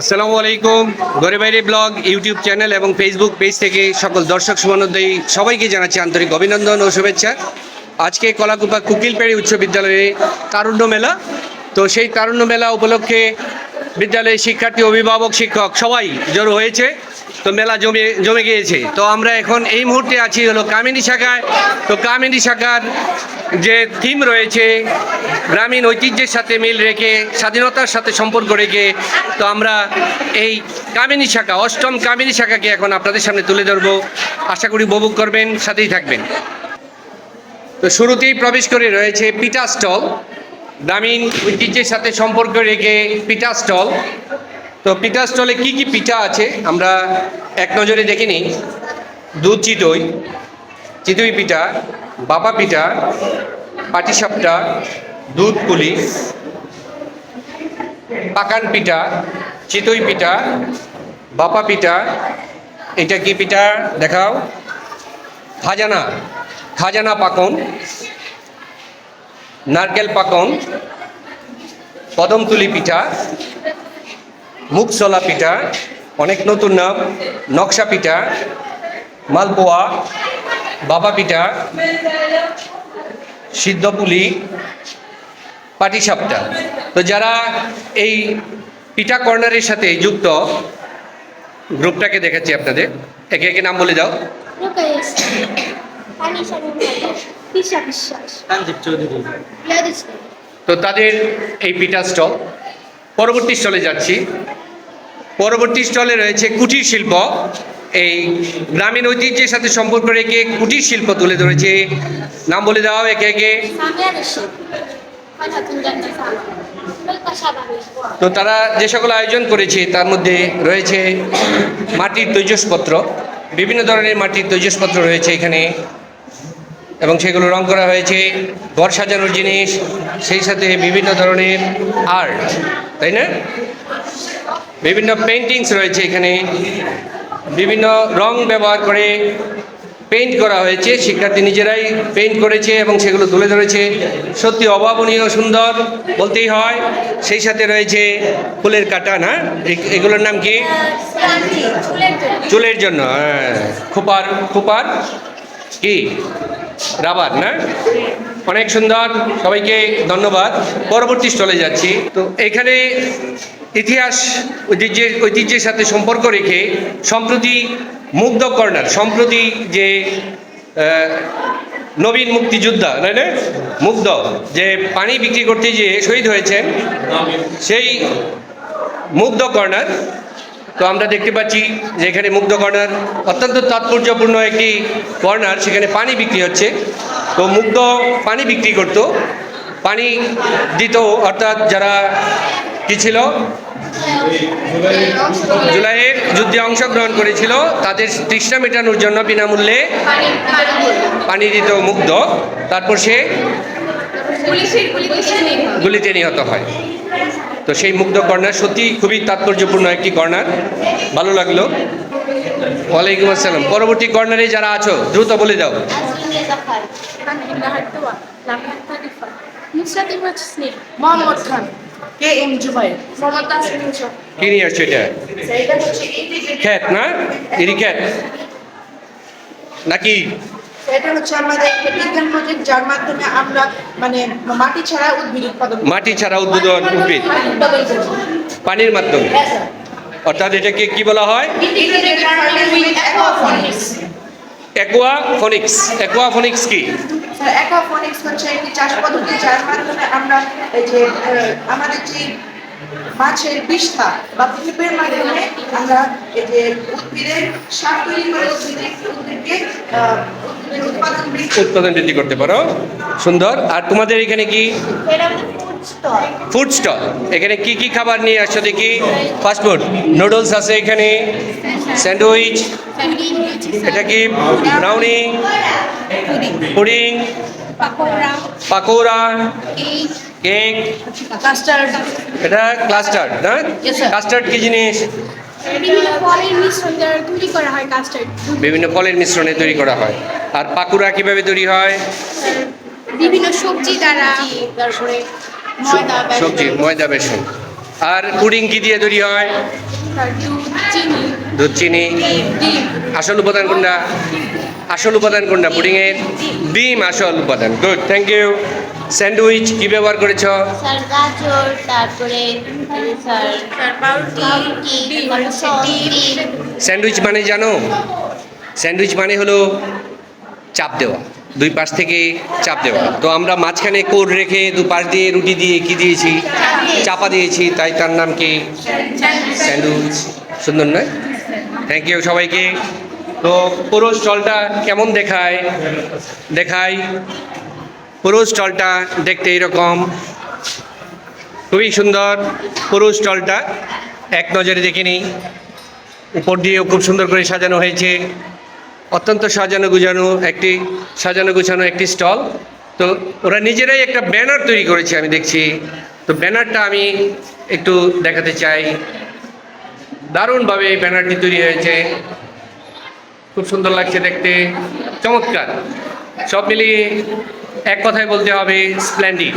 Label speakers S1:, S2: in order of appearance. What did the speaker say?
S1: আসসালামু আলাইকুম। ঘরে বাইরে ব্লগ, ইউটিউব চ্যানেল এবং ফেসবুক পেজ থেকে সকল দর্শক সুমনোদয়ী সবাইকে জানাচ্ছি আন্তরিক অভিনন্দন ও শুভেচ্ছা। আজকে কলাকুপা কুকিলপেড়ি উচ্চ বিদ্যালয়ে তারুণ্য মেলা। তো সেই তারুণ্য মেলা উপলক্ষে বিদ্যালয়ের শিক্ষার্থী, অভিভাবক, শিক্ষক সবাই জড়ো হয়েছে। তো মেলা জমে জমে গিয়েছে। তো আমরা এখন এই মুহূর্তে আছি হলো কামিনী শাখায়। তো কামিনী শাখার যে থিম রয়েছে, গ্রামীণ ঐতিহ্যের সাথে মিল রেখে, স্বাধীনতার সাথে সম্পর্ক রেখে, তো আমরা এই কামিনী শাখা, অষ্টম কামিনী শাখাকে এখন আপনাদের সামনে তুলে ধরবো। আশা করি উপভোগ করবেন, সাথেই থাকবেন। তো শুরুতেই প্রবেশ করে রয়েছে পিঠা স্টল। গ্রামীণ ঐতিহ্যের সাথে সম্পর্ক রেখে পিঠা স্টল। তো পিঠা স্টলে কি কি পিঠা আছে? আমরা এক নজরে দেখে নিই। দুধ, চিতই চিতই পিঠা, বাবা পিঠা পাটিসাপটা দুধ পুলি, পাকান পিঠা, চিতই পিঠা বাপা পিঠা। এটা কি পিঠা? দেখাও। খাজানা খাজানা পাকন, নারকেল পাকন, কদমতুলি পিঠা মুখচলা পিঠা অনেক নতুন নাম নকশা পিঠা মালপোয়া বাবা পিঠা সিদ্ধপুলি পাটিসাপটা তো যারা এই পিঠা কর্নারের সাথে যুক্ত গ্রুপটাকে দেখাচ্ছি আপনাদের। একে একে নাম বলে দাও।
S2: Gladys
S1: তো তাদের এই পিঠা স্টল। পরবর্তী স্টলে যাচ্ছি। পরবর্তী স্টলে রয়েছে কুটির শিল্প। এই গ্রামীণ ঐতিহ্যের সাথে সম্পর্ক রেখে কুটির শিল্প তুলে ধরেছে। নাম বলে দাও একে একে. তো তারা যে সকল আয়োজন করেছে তার মধ্যে রয়েছে মাটির তৈজসপত্র। বিভিন্ন ধরনের মাটির তৈজসপত্র রয়েছে এখানে। এবং সেগুলো রং করা হয়েছে। ঘর সাজানোর জিনিস সেই সাথে বিভিন্ন ধরনের আর্ট তাই না? বিভিন্ন পেন্টিংস রয়েছে এখানে। বিভিন্ন রং ব্যবহার করে পেইন্ট করা হয়েছে। শিক্ষার্থী নিজেরাই পেইন্ট করেছে এবং সেগুলো তুলে ধরেছে। সত্যি অভাবনীয়, সুন্দর, বলতেই হয়। সেই সাথে রয়েছে ফুলের কাটা না এগুলোর নাম কি?
S2: চুলের জন্য
S1: চুলের জন্য হ্যাঁ। খোপার খোপার কি? রাবার, না? অনেক সুন্দর। সবাইকে ধন্যবাদ। পরবর্তী স্টলে যাচ্ছি। তো এখানে ইতিহাস ঐতিহ্যের ঐতিহ্যের সাথে সম্পর্ক রেখে সম্প্রতি মুগ্ধ কর্নার, সম্প্রতি যে নবীন মুক্তিযোদ্ধা, তাই না? মুগ্ধ, যে পানি বিক্রি করতে গিয়ে শহীদ হয়েছেন, সেই মুগ্ধ কর্নার। তো আমরা দেখতে পাচ্ছি যে এখানে মুগ্ধ কর্নার, অত্যন্ত তাৎপর্যপূর্ণ একটি কর্নার, সেখানে পানি বিক্রি হচ্ছে। তো মুগ্ধ পানি বিক্রি করতো, পানি দিত, অর্থাৎ যারা কি ছিল? জুলাইয়ের যুদ্ধে অংশগ্রহণ করেছিল। তাদের তৃষ্ণা মেটানোর জন্য বিনামূল্যে পানি দিত মুগ্ধ। তারপর সে গুলিতে নিহত হয়। তো সেই মুগ্ধ কর্নার সত্যি খুবই তাৎপর্যপূর্ণ একটি কর্নার ভালো লাগল। ওয়ালাইকুম আসসালাম। পরবর্তী কর্নারে যারা আছো, দ্রুত বলে দাও.
S3: মোহাম্মদ খান। K M.
S1: কি নিয়ে আসছো এটা? খ্যাত না? এরি খ্যাত। নাকি?
S3: এটা হচ্ছে আমাদের বিজ্ঞান প্রজেক্ট যার মাধ্যমে আমরা মানে মাটি ছাড়া উদ্ভিদ উৎপাদন
S1: মাটি ছাড়া উদ্ভিদন উদ্ভিদ? পানির মাধ্যমে?
S3: হ্যাঁ,
S1: অর্থাৎ এটাকে কি বলা হয়?
S3: Integrated farming with aquaponics।
S1: Aquaponics aquaponics কি?
S3: Aquaponics হচ্ছে একটি চাষ পদ্ধতি যার মাধ্যমে আমরা এই যে আমাদের যে মাছের বিষ্ঠা বা পুকুরের মাধ্যমে আমরা এই যে উদ্ভিদের সার তৈরি করে উদ্ভিদকে উৎপাদন বৃদ্ধি
S1: করতে পারো। সুন্দর। আর তোমাদের এখানে কি ফুড স্টল এখানে কি কি খাবার নিয়ে আসছো দেখি? ফাস্টফুড নুডলস আছে এখানে। স্যান্ডউইচ এটা কি? Brownie pudding pakora. Cake.
S3: Custard
S1: এটা ক্লাস্টার্ড না? কাস্টার্ড কি জিনিস?
S2: বিভিন্ন ফলের মিশ্রণ তৈরি করা হয়
S1: আর পাকুড়া কীভাবে তৈরি হয়?
S2: বিভিন্ন সবজি দ্বারা। তারপরে
S1: সবজি ময়দা বেসন। আর পুডিং কি দিয়ে তৈরি হয়?
S2: দুধ চিনি।
S1: আসল উপাদান কোনটা? আসল উপাদান কোনটা পুডিংয়ের? ডিম আসল উপাদান। গুড থ্যাংক ইউ স্যান্ডউইচ কি ব্যবহার করেছ?
S4: স্যার গাজর তারপরে
S1: স্যান্ডউইচ মানে জানো? স্যান্ডউইচ মানে হলো চাপ দেওয়া। দুই পাশ থেকে চাপ দেওয়া। তো আমরা মাঝখানে কোর রেখে দু পাশ দিয়ে রুটি দিয়ে কি দিয়েছি? চাপা দিয়েছি, তাই তার নাম কি? স্যান্ডউইচ। সুন্দর নয়? থ্যাংক ইউ সবাইকে। তো পুরো স্টলটা কেমন দেখায়? দেখায়। পুরো স্টলটা দেখতে এরকম। খুবই সুন্দর। পুরো স্টলটা এক নজরে দেখে নিই উপর দিয়েও খুব সুন্দর করে সাজানো হয়েছে। অত্যন্ত সাজানো গুজানো একটি, সাজানো গুছানো একটি স্টল। তো ওরা নিজেরাই একটা ব্যানার তৈরি করেছে, আমি দেখছি। তো ব্যানারটা আমি একটু দেখাতে চাই। দারুণভাবে এই ব্যানারটি তৈরি হয়েছে। খুব সুন্দর লাগছে দেখতে। চমৎকার। সব মিলিয়ে এক কথায় বলতে হবে স্প্ল্যান্ডিড